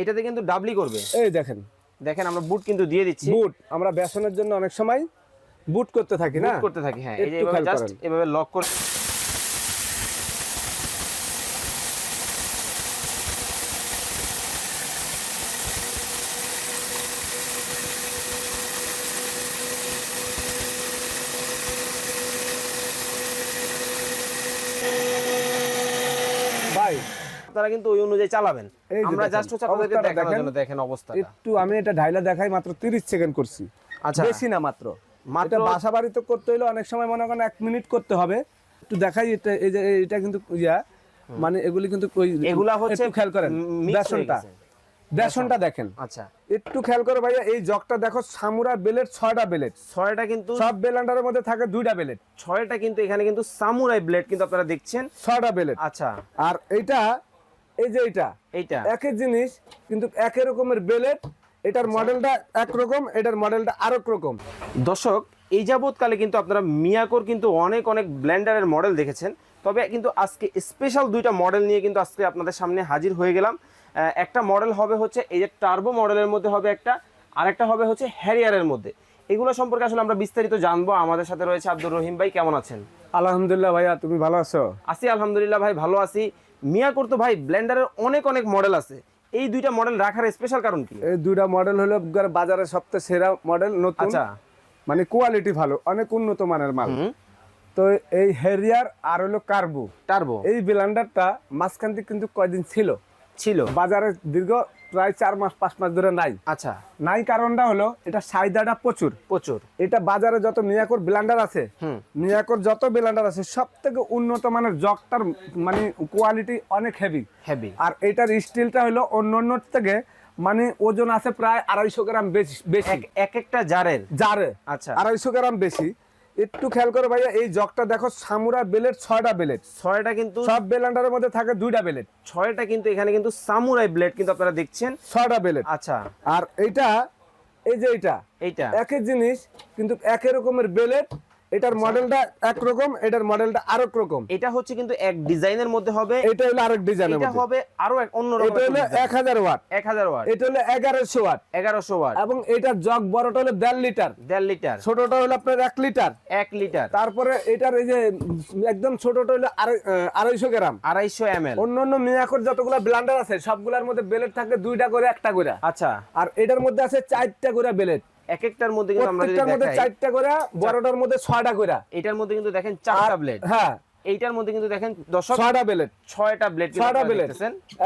এটাতে কিন্তু ডাবলি করবে। এই দেখেন। দেখেন আমরা বুট কিন্তু দিয়ে দিচ্ছি। বুট আমরা বেসনের জন্য অনেক সময় বুট করতে থাকি না? বুট করতে থাকি হ্যাঁ এই যে এভাবে জাস্ট এভাবে লক করে ভাই আপনারা কিন্তু ওই অনুযায়ী চালাবেন। আমরা জাস্ট হচ্ছে আপনাদেরকে দেখানোর জন্য দেখেন অবস্থাটা। একটু আমি এটা ঢাইলা দেখাই মাত্র 30 সেকেন্ড করছি। আচ্ছা। বেশি না মাত্র। মাত্র- এটা বাসা বাড়িতে করতে হলে অনেক সময় মনে করেন এক মিনিট করতে হবে। একটু দেখাই এটা এই যে এটা কিন্তু ইয়া মানে এগুলি কিন্তু ওই এগুলা হচ্ছে একটু খেয়াল করেন বেসনটা। বেসনটা দেখেন। আচ্ছা। একটু খেয়াল করে ভাইয়া এই জগটা দেখো সামুরা বেলেট ছয়টা বেলেট। ছয়টা কিন্তু সব বেলান্ডারের মধ্যে থাকে দুইটা বেলেট। ছয়টা কিন্তু এখানে কিন্তু সামুরাই ব্লেড কিন্তু আপনারা দেখছেন। ছয়টা বেলেট। আচ্ছা। আর এইটা এই যে এইটা। এইটা। একই জিনিস কিন্তু একই রকমের বেলেট। এটার আচ্ছা। মডেলটা একরকম এটার মডেলটা আরেক রকম। দর্শক এই যাবৎকালে কিন্তু আপনারা মিয়াকোর কিন্তু অনেক অনেক ব্লেন্ডারের মডেল দেখেছেন। তবে কিন্তু আজকে স্পেশাল দুইটা মডেল নিয়ে কিন্তু আজকে আপনাদের সামনে হাজির হয়ে গেলাম। একটা মডেল হবে হচ্ছে এই যে টার্বো মডেলের মধ্যে হবে একটা আরেকটা হবে হচ্ছে হ্যারিয়ারের মধ্যে। এগুলো সম্পর্কে আসলে আমরা বিস্তারিত জানব। আমাদের সাথে রয়েছে আব্দুর রহিম ভাই কেমন আছেন? আলহামদুলিল্লাহ ভাইয়া তুমি ভালো আছো? আছি আলহামদুলিল্লাহ ভাই ভালো আছি। মিয়াকোর করতো ভাই ব্লেন্ডারের অনেক অনেক মডেল আছে। এই দুইটা মডেল রাখার স্পেশাল কারণ কি? এই দুইটা মডেল হলো বাজারে সবচেয়ে সেরা মডেল নতুন। আচ্ছা। মানে কোয়ালিটি ভালো অনেক উন্নত মানের মাল। তো এই হেরিয়ার আর হলো কার্বো টার্বো এই ব্লেন্ডারটা মাঝখান থেকে কিন্তু কয়দিন ছিল? ছিল। বাজারে দীর্ঘ প্রায় চার মাস পাঁচ মাস ধরে নাই। আচ্ছা। নাই কারণটা হলো এটা চাহিদাটা প্রচুর। প্রচুর। এটা বাজারে যত মিয়াকোর ব্লেন্ডার আছে হুম। মিয়াকোর যত ব্লেন্ডার আছে সব থেকে উন্নত মানের জগটার মানে কোয়ালিটি অনেক হেভি হেভি আর এটার স্টিলটা হলো অন্য অন্য থেকে মানে ওজন আছে প্রায় আড়াইশো গ্রাম বেশি বেশি। এক এক একটা জারের? জারে। আচ্ছা। আড়াইশো গ্রাম বেশি। একটু খেয়াল করো ভাইয়া এই জগটা দেখো সামুরা বেলেট ছয়টা বেলেট। ছয়টা কিন্তু সব বেলান্ডারের মধ্যে থাকে দুইটা বেলেট। ছয়টা কিন্তু এখানে কিন্তু সামুরাই ব্লেড কিন্তু আপনারা দেখছেন। ছয়টা বেলেট। আচ্ছা। আর এইটা এই যে এইটা এইটা। একই জিনিস কিন্তু একই রকমের বেলেট এটার আচ্ছা। মডেলটা একরকম এটার মডেলটা আরেক রকম। এটা হচ্ছে কিন্তু এক ডিজাইনের মধ্যে হবে। এটা হলো আরেক ডিজাইনের এটা হবে আরও এক অন্য রকম এটা হলো এক হাজার ওয়াট। এক হাজার ওয়াট। এটা হলো এগারোশো ওয়াট। এগারোশো ওয়াট। এবং এটার জগ বড়টা হলো দেড় লিটার। দেড় লিটার। ছোটটা হলো আপনার এক লিটার। এক লিটার। তারপরে এটার এই যে একদম ছোটটা হলো আড়াই- আহ, আড়াইশো গ্রাম। আড়াইশো এম এল অন্য অন্য মিয়াকোর যতগুলো ব্লান্ডার আছে সবগুলোর মধ্যে বেলেট থাকে দুইটা করে একটা করে। আচ্ছা। আর এটার মধ্যে আছে চারটা করে বেলেট। এক একটার মধ্যে কিন্তু আমরা যদি দেখাই চারটা করে বড়টার মধ্যে ছয়টা করে। এটার মধ্যে কিন্তু দেখেন চারটা ব্লেড হ্যাঁ। এইটার মধ্যে কিন্তু দেখেন ছয়টা বেলেট ছয়টা ব্লেড ছয়টা বেলেট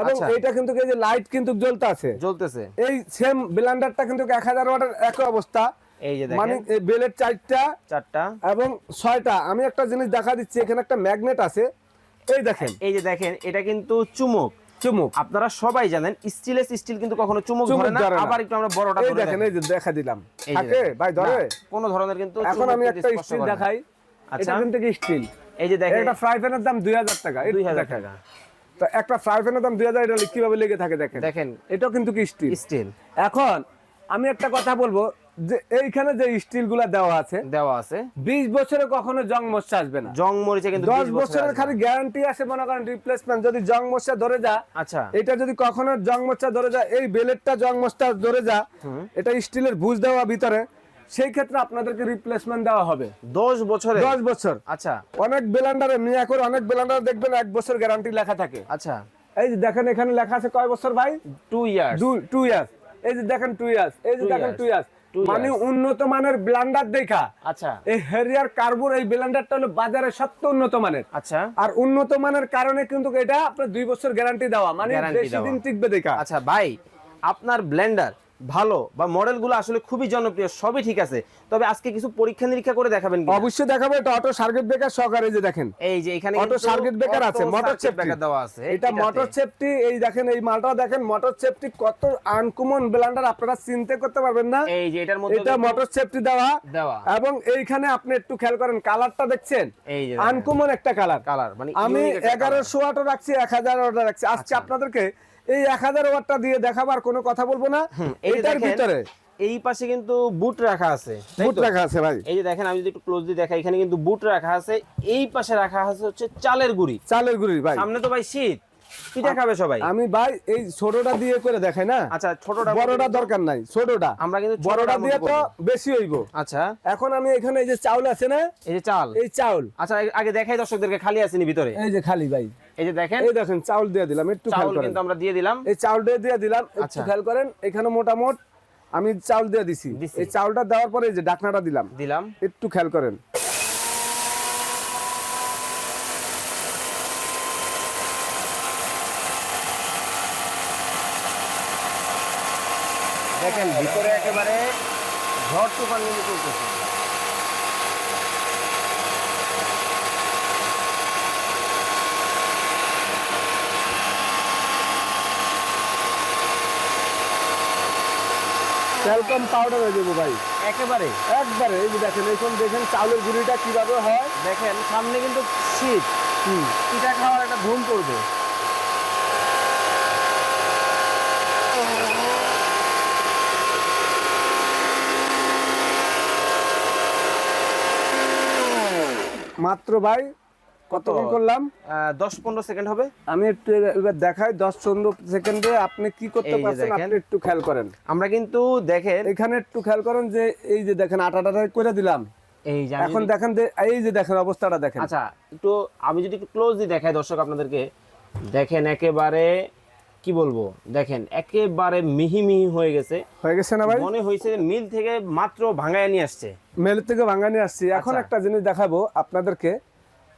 এবং আচ্ছা। কিন্তু এই যে লাইট কিন্তু জ্বলতে আছে। জ্বলতেছে। এই সেম ব্লেন্ডারটা কিন্তু ওয়াটের একই অবস্থা। এই যে মানে দেখেন চারটা এবং ছয়টা। আমি একটা জিনিস দেখা দিচ্ছি এখানে একটা ম্যাগনেট আছে। এই দেখেন। এই যে দেখেন এটা কিন্তু চুমুক। চুমুক। আপনারা সবাই জানেন স্টিলেস স্টিল কিন্তু কখনো চুমুক ধরে না। আবার একটু আমরা বড়টা ধরে দেখেন এই যে দেখা দিলাম। থাকে। ভাই ধরে? কোনো ধরনের কিন্তু এখন আমি একটা স্টিল দেখাই। আচ্ছা। এটা কিন্তু স্টিল এই যে দেখেন। একটা ফ্রাই প্যানের দাম দুই হাজার টাকা। এই দুই হাজার দেখেন। টাকা। তো একটা ফ্রাই প্যানের দাম দুই হাজার এটা কীভাবে লেগে থাকে দেখেন? দেখেন। এটাও কিন্তু কি স্টিল স্টিল এখন আমি একটা কথা বলব এইখানে যে স্টিলগুলা দেওয়া আছে দেওয়া আছে। বিশ বছরে কখনো জং মশা আসবে না। জং মরিচে কিন্তু দশ বছরের খালি গ্যারান্টি আছে মনে করেন রিপ্লেসমেন্ট যদি জং মশা ধরে যা আচ্ছা। এটা যদি কখনো জং মশা ধরে যা এই বেলেটটা জং মশা ধরে যা এটা স্টিলের ভুজ দেওয়া ভিতরে সেই ক্ষেত্রে আপনাদেরকে রিপ্লেসমেন্ট দেওয়া হবে। দশ বছরে? দশ বছর। আচ্ছা। অনেক বেলান্ডারে মিয়া করে অনেক বেলান্ডারে দেখবেন এক বছর গ্যারান্টি লেখা থাকে। আচ্ছা। এই যে দেখেন এখানে লেখা আছে কয় বছর ভাই? টু ইয়ার্স টু ইয়ার্স এই যে দেখেন টু ইয়ার্স এই যে দেখেন. টু ইয়ার্স মানে উন্নত মানের ব্লান্ডার দেখা। আচ্ছা। এই হেরিয়ার কার্বুর এই ব্লান্ডারটা হলো বাজারে সত্য উন্নত মানের। আচ্ছা। আর উন্নত মানের কারণে কিন্তু এটা আপনার দুই বছর গ্যারান্টি দেওয়া। মানে বেশি দিন টিকবে দেখা। আচ্ছা ভাই আপনার ব্লেন্ডার ভালো বা মডেলগুলো আসলে খুবই জনপ্রিয় সবই ঠিক আছে। তবে আজকে কিছু পরীক্ষা নিরীক্ষা করে দেখাবেন অবশ্যই দেখাবো এটা অটো সার্কিট ব্রেকার সহকারে যে দেখেন। এই যে এখানে অটো সার্কিট ব্রেকার আছে মোটর সেফটি দেওয়া আছে এটা মোটর সেফটি এই দেখেন এই মালটা দেখেন মোটর সেফটি কত আনকমন ব্লেন্ডার আপনারা চিন্তা করতে পারবেন না। এই যে এটার মধ্যে এটা মোটর সেফটি দেওয়া। দেওয়া। এবং এইখানে আপনি একটু খেয়াল করেন কালারটা দেখছেন? এই যে আনকমন একটা কালার কালার মানে আমি unique একটা এগারোশো ওয়াটও রাখছি এক হাজার ওয়াটও রাখছি। আজকে আচ্ছা। আপনাদেরকে এই এক হাজার ওয়াটটা দিয়ে দেখাবার কোনো কথা বলব না। এটার ভিতরে। এই পাশে কিন্তু বুট রাখা আছে বুট রাখা আছে ভাই। এই যে দেখেন আমি যদি একটু ক্লোজ ক্লোজলি দেখাই এখানে কিন্তু বুট রাখা আছে এই পাশে রাখা আছে হচ্ছে চালের গুড়ি। চালের গুড়ি ভাই। সামনে তো ভাই শীত। পিঠা খাবে সবাই? আমি ভাই এই ছোটটা দিয়ে করে দেখাই না? আচ্ছা ছোটটা বড়টা দরকার নাই ছোটটা। আমরা কিন্তু বড়টা দিয়ে তো বেশি হইব। আচ্ছা। এখন আমি এখানে এই যে চাউল আছে না? এই যে চাল। এই চাউল। আচ্ছা আগে দেখাই দর্শকদেরকে খালি আসেনি ভিতরে? এই যে খালি ভাই। এই যে দেখেন। এই দেখেন চাউল দিয়ে দিলাম একটু খেয়াল চাউল করেন। কিন্তু আমরা দিয়ে দিলাম। এই চাউলটা দিয়ে দিলাম একটু আচ্ছা। খেয়াল করেন এখানে মোটামুট আমি চাউল দিয়ে দিছি। এই চাউলটা দেওয়ার পরে এই যে ডাকনাটা দিলাম। দিলাম। একটু খেয়াল করেন। দেখেন ভিতরে একেবারে ঝড় তুফান কিন্তু চলতেছে। ক্যালকম পাউডার হয়ে যাব ভাই। একেবারে। একবারে এই যে দেখেন এখন দেখেন চাউলের গুঁড়িটা কীভাবে হয়। দেখেন সামনে কিন্তু শীত। হুম। পিঠা খাওয়ার একটা ধুম পড়বে। মাত্র ভাই কতক্ষণ করলাম? দশ পনেরো সেকেন্ড হবে। আমি একটু এবার- দেখাই দশ পনেরো সেকেন্ডে আপনি কি করতে পারছেন আপনি একটু খেয়াল করেন। আমরা কিন্তু দেখেন এখানে একটু খেয়াল করেন যে এই যে দেখেন আটাটা করে দিলাম। এই যে এখন দেখেন এই যে দেখেন অবস্থাটা দেখেন। আচ্ছা একটু আমি যদি একটু ক্লোজলি দেখাই দর্শক আপনাদেরকে। দেখেন একেবারে কি বলব? দেখেন একেবারে মিহি মিহি হয়ে গেছে। হয়ে গেছে না ভাই? মনে হয়েছে মিল থেকে মাত্র ভাঙায় নিয়ে আসছে। মেল থেকে ভাঙানি আসছি। এখন আচ্ছা। একটা জিনিস দেখাবো আপনাদেরকে।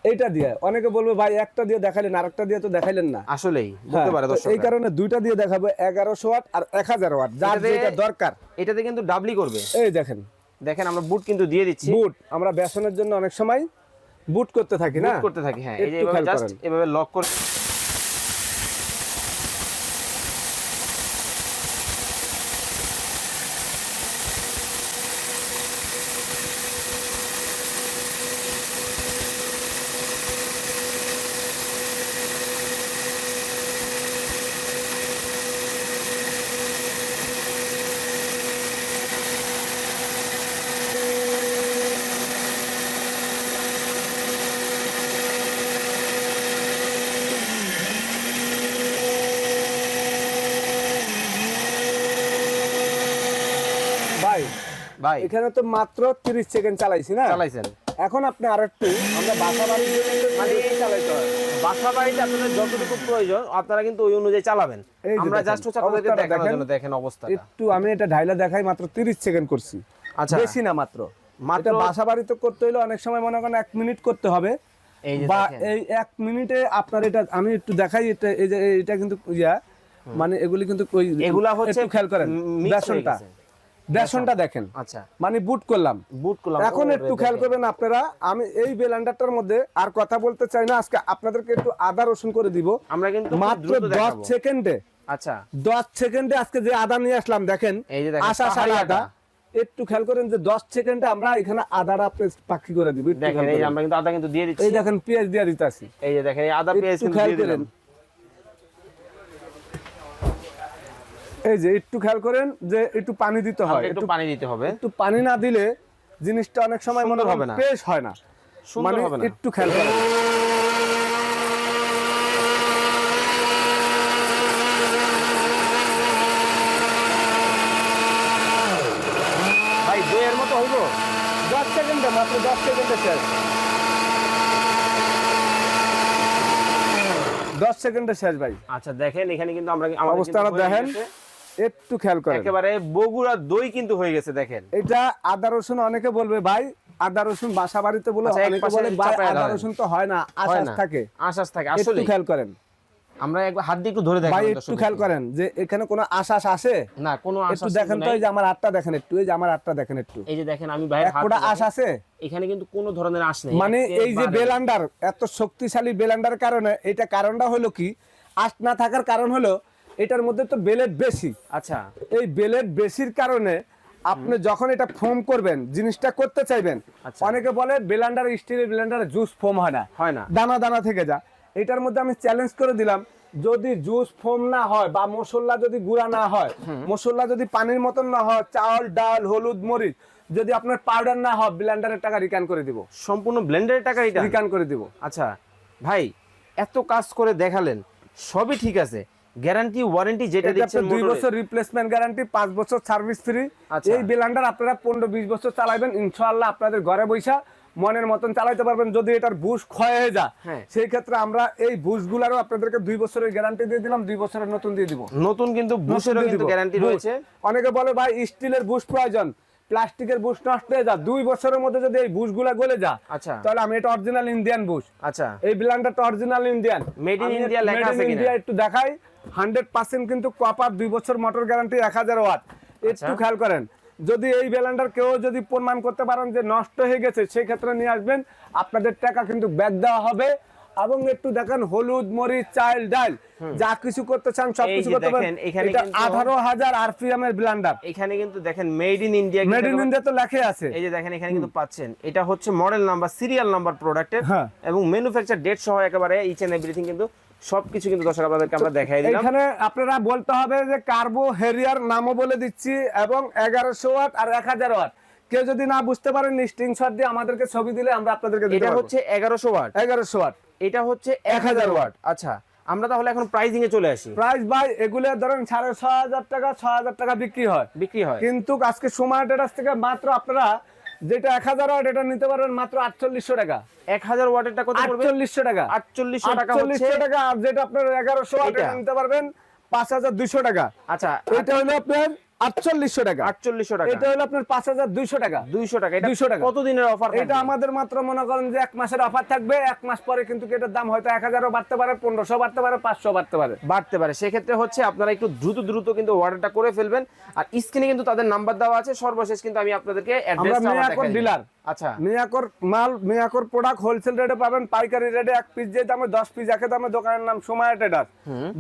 এইটা দিয়ে। অনেকে বলবে ভাই একটা দিয়ে দেখাইলেন আর একটা দিয়ে তো দেখাইলেন না। আসলেই হ্যাঁ, বুঝতে পারে দর্শক এই কারণে দুইটা দিয়ে দেখাবো এগারোশো ওয়াট আর এক হাজার ওয়াট। যার যেটা দরকার। এটাতে কিন্তু ডাবলি করবে। এই দেখেন। দেখেন আমরা বুট কিন্তু দিয়ে দিচ্ছি। বুট আমরা বেসনের জন্য অনেক সময় বুট করতে থাকি না? বুট করতে থাকি হ্যাঁ এই যে এভাবে জাস্ট এভাবে লক করে ভাই ভাই। এখানে তো মাত্র তিরিশ সেকেন্ড চালাইছি না? চালাইছেন। এখন আপনি আর একটু আমরা বাসা মানে চালাইতে হয় বাসা বাড়িতে আপনাদের যতটুকু প্রয়োজন আপনারা কিন্তু ওই অনুযায়ী চালাবেন। আমরা জাস্ট হচ্ছে আপনাদেরকে দেখানোর জন্য দেখেন অবস্থাটা। একটু আমি এটা ঢাইলা দেখাই মাত্র তিরিশ সেকেন্ড করছি। আচ্ছা। বেশি না মাত্র। মাত্র- এটা বাসা বাড়িতে করতে হলে অনেক সময় মনে করেন এক মিনিট করতে হবে। এই যে বা এই এক মিনিটে আপনার এটা আমি একটু দেখাই এটা এই যে এটা কিন্তু ইয়া মানে এগুলি কিন্তু এগুলা হচ্ছে খেয়াল করেন বেসনটা। বেসনটা দেখেন। আচ্ছা। মানে বুট করলাম। বুট করলাম। এখন একটু খেয়াল করবেন আপনারা আমি এই বেলান্ডারটার মধ্যে আর কথা বলতে চাই না। আজকে আপনাদেরকে একটু আদা রসুন করে দিব। আমরা কিন্তু মাত্র দ্রুত দশ দেখাবো। সেকেন্ডে আচ্ছা। দশ সেকেন্ডে আজকে যে আদা নিয়ে আসলাম দেখেন এই যে দেখেন, আশা পাহাড়ি আদা। একটু খেয়াল করেন যে দশ সেকেন্ডে আমরা এখানে আদাটা আপনি পাখি করে দিব। দেখেন এই আমরা কিন্তু আদা কিন্তু দিয়ে দিচ্ছি। এই দেখেন পেঁয়াজ দিয়ে দিতে আসি। এই যে দেখেন এই আদা পেঁয়াজ কিন্তু দিয়ে দিলাম। এই যে একটু খেয়াল করেন যে একটু পানি দিতে হয়। একটু পানি দিতে হবে। একটু পানি না দিলে জিনিসটা অনেক সময় মনে হবে না। পেশ হয় না। মানে একটু খেয়াল করেন। ভাই দইয়ের মতো হইব? দশ সেকেন্ডে মাত্র দশ সেকেন্ডে শেষ। দশ সেকেন্ডে শেষ ভাই। আচ্ছা দেখেন এখানে কিন্তু আমরা অবস্থাটা দেখেন। একটু খেয়াল করেন। একেবারে বগুড়া দই কিন্তু হয়ে গেছে দেখেন। এটা আদা রসুন অনেকে বলবে ভাই আদা রসুন বাসা বাড়িতে বলে আচ্ছা, অনেকে বলে আদা রসুন তো হয় না না। থাকে। আশ্বাস থাকে একটু আসলে খেয়াল করেন। আমরা একবার হাত দিয়ে একটু ধরে দেখেন ভাই একটু খেয়াল করেন যে এখানে কোনো আশ্বাস আসে? না কোনো আশাস একটু দেখেন তো এই যে আমার আটটা দেখেন একটু এই যে আমার আটটা দেখেন একটু। এই যে দেখেন আমি ভাইয়ের হাত ফোঁটা আশ আছে? এখানে কিন্তু কোনো ধরনের আশ নেই মানে এই যে বেলান্ডার এত শক্তিশালী বেলান্ডার কারণে এটা কারণটা হলো কি? আশ না থাকার কারণ হলো এটার মধ্যে তো বেলেট বেশি। আচ্ছা। এই বেলেট বেশির কারণে আপনি যখন এটা ফোম করবেন জিনিসটা করতে চাইবেন আচ্ছা। অনেকে বলে বেলান্ডার স্টিলের বেলান্ডারে জুস ফোম হয় না। হয় না। দানা দানা থেকে যা এটার মধ্যে আমি চ্যালেঞ্জ করে দিলাম যদি জুস ফোম না হয় বা মশলা যদি গুঁড়া না হয় মশলা যদি পানির মতন না হয় চাল ডাল হলুদ মরিচ যদি আপনার পাউডার না হয় ব্লেন্ডারের টাকা রিটার্ন করে দিব। সম্পূর্ণ ব্লেন্ডারের টাকা এটা রিটার্ন করে দিব। আচ্ছা। ভাই এত কাজ করে দেখালেন সবই ঠিক আছে। গ্যারান্টি ওয়ারেন্টি যেটা দিচ্ছেন দুই বছর রিপ্লেসমেন্ট গ্যারান্টি পাঁচ বছর সার্ভিস ফ্রি আচ্ছা। এই ব্লেন্ডার আপনারা পনেরো বিশ বছর চালাবেন ইনশাআল্লাহ আপনাদের ঘরে বৈশা মনের মতন চালাইতে পারবেন যদি এটার বুশ ক্ষয় হয়ে যায়। হ্যাঁ। সেই ক্ষেত্রে আমরা এই বুশগুলারও আপনাদেরকে দুই বছরের গ্যারান্টি দিয়ে দিলাম দুই বছরের নতুন দিয়ে দিব। নতুন কিন্তু বুশেরও কিন্তু গ্যারান্টি রয়েছে। অনেকে বলে ভাই স্টিলের বুশ প্রয়োজন। প্লাস্টিকের বুশ নষ্ট হয়ে যা দুই বছরের মধ্যে যদি এই বুশগুলা গলে যা আচ্ছা। তাহলে আমি এটা অরিজিনাল ইন্ডিয়ান বুশ। আচ্ছা। এই ব্লেন্ডারটা original Indian Made in India লেখা আছে কিনা? ইন্ডিয়া একটু দেখাই। হান্ড্রেড পার্সেন্ট কিন্তু কপার দুই বছর মোটর গ্যারান্টি এক হাজার ওয়াট। একটু আচ্ছা। খেয়াল করেন যদি এই ব্লেন্ডার কেউ যদি প্রমাণ করতে পারেন যে নষ্ট হয়ে গেছে সেই ক্ষেত্রে নিয়ে আসবেন। আপনাদের টাকা কিন্তু ব্যাক দেওয়া হবে। এবং একটু দেখেন হলুদ মরিচ চাল ডাল যা কিছু করতে চান সব এই কিছু করতে পারেন। দেখেন, এখানে এটা কিন্তু- আঠারো হাজার আরপিএম এর ব্লেন্ডার। এখানে কিন্তু দেখেন made in India made in India তো লেখে আছে। এই যে দেখেন এখানে কিন্তু পাচ্ছেন। এটা হচ্ছে মডেল নাম্বার সিরিয়াল নাম্বার প্রোডাক্টের। এবং ম্যানুফ্যাকচার ডেট সহ একেবারে ইচ এন্ড এভরিথিং কিন্তু সবকিছু কিন্তু দর্শক আপনাদেরকে আমরা দেখাই দিলাম। এখানে আপনারা বলতে হবে যে কার্বো হেরিয়ার নামও বলে দিচ্ছি এবং এগারোশো ওয়াট আর এক হাজার ওয়াট। কেউ যদি না বুঝতে পারেন স্ক্রিনশট দিয়ে আমাদেরকে ছবি দিলে আমরা আপনাদেরকে এটা হচ্ছে এগারোশো ওয়াট। এগারোশো ওয়াট। এটা হচ্ছে এক হাজার ওয়াট। আচ্ছা আমরা তাহলে এখন প্রাইজিং এ চলে আসি। প্রাইস ভাই এগুলো ধরেন সাড়ে ছ হাজার টাকা ছ হাজার টাকা বিক্রি হয়। বিক্রি হয়। কিন্তু আজকে সময় টেটাস থেকে মাত্র আপনারা যেটা এক হাজার ওয়াট এটা নিতে পারবেন মাত্র আটচল্লিশশো টাকা। এক হাজার ওয়াটেরটা কত পড়বে? আটচল্লিশশো টাকা। আটচল্লিশশো টাকা আটচল্লিশশো টাকা আর যেটা আপনার এগারোশো ওয়াট নিতে পারবেন পাঁচ হাজার দুইশো টাকা। আচ্ছা এটা হলো আপনার আটচল্লিশশো টাকা। আটচল্লিশশো টাকা। এটা হলো আপনার পাঁচ হাজার দুইশো টাকা। দুইশো টাকা এটা 200 টাকা। কত অফার এটা আমাদের মাত্র মনে করেন যে এক মাসের অফার থাকবে এক মাস পরে কিন্তু এটার দাম হয়তো এক হাজারও বাড়তে পারে পনেরোশো বাড়তে পারে পাঁচশো বাড়তে পারে। বাড়তে পারে। সেক্ষেত্রে হচ্ছে আপনারা একটু দ্রুত দ্রুত কিন্তু অর্ডারটা করে ফেলবেন। আর স্ক্রিনে কিন্তু তাদের নাম্বার দেওয়া আছে। সর্বশেষ কিন্তু আমি আপনাদেরকে ডিলার আচ্ছা। মিয়াকর মাল মিয়াকর প্রোডাক্ট হোলসেল রেটে পাবেন পাইকারি রেটে এক পিস যে দামে দশ পিস একে দামে দোকানের নাম সময় ট্রেডার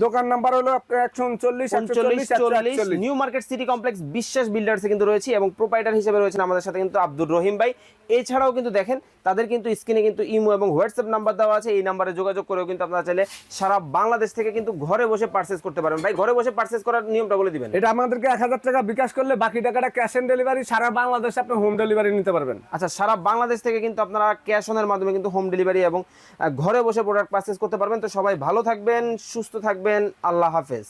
দোকান নাম্বার হলো একশো উনচল্লিশ একশো চল্লিশ চল্লিশ নিউ মার্কেট সিটি কমপ্লেক্স বিশ্বাস বিল্ডার্সে কিন্তু রয়েছে এবং প্রোপাইটার হিসেবে রয়েছেন আমাদের সাথে কিন্তু আব্দুর রহিম ভাই। এছাড়াও কিন্তু দেখেন তাদের কিন্তু স্ক্রিনে কিন্তু ইমো এবং হোয়াটসঅ্যাপ নাম্বার দেওয়া আছে। এই নাম্বারে যোগাযোগ করেও কিন্তু আপনারা চাইলে সারা বাংলাদেশ থেকে কিন্তু ঘরে বসে পার্চেস করতে পারেন। ভাই ঘরে বসে পার্চেস করার নিয়মটা বলে দিবেন। এটা আমাদেরকে এক হাজার টাকা বিকাশ করলে বাকি টাকাটা ক্যাশ অন ডেলিভারি সারা বাংলাদেশে আপনি হোম ডেলিভারি নিতে পারবেন। আচ্ছা সারা বাংলাদেশ থেকে কিন্তু আপনারা ক্যাশ অনের মাধ্যমে কিন্তু হোম ডেলিভারি এবং ঘরে বসে প্রোডাক্ট পারচেস করতে পারবেন। তো সবাই ভালো থাকবেন সুস্থ থাকবেন। আল্লাহ হাফেজ।